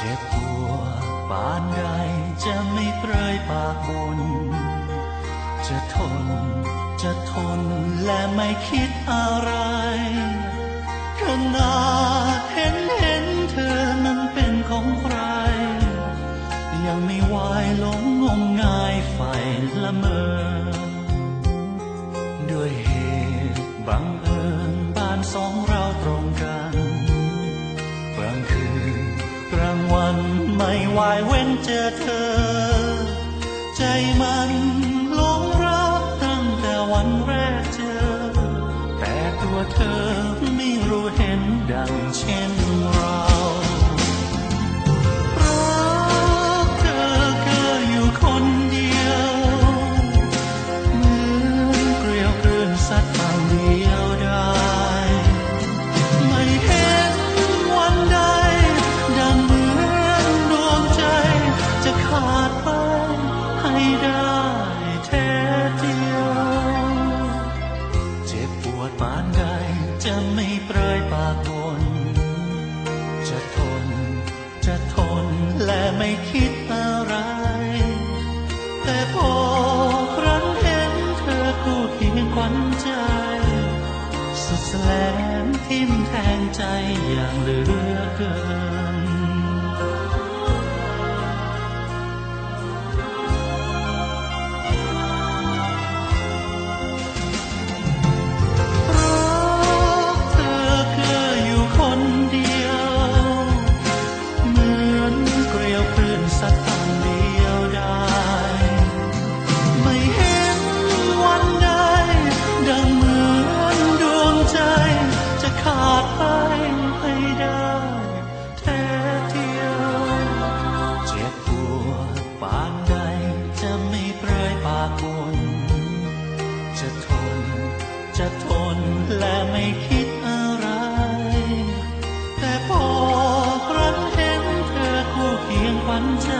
เจ็บปวดปานใดจะไม่เปรยปากบนจะทน จะทนและไม่คิดอะไรขนาดเห็นเห็นเธอนั้นเป็นของใคร ยังไม่วายหลงงมงายใฝ่ละเมอ วันไม่วายเว้นเจอเธอ ใจมันหลงรักตั้งแต่วันแรกเจอ แต่ตัวเธอไม่รู้เห็นดังเช่น จะไม่เปรยปากบนจะทน จะทนและไม่คิดอะไร แต่พอครั้งเห็นเธอคู่เคียงขวัญใจ สุดแสลงทิ่มแทงใจอย่างเหลือเกิน น จะทน จะทนและไม่คิดอะไร แต่พอครั้นเห็นเธอคู่เคียงขวัญใจ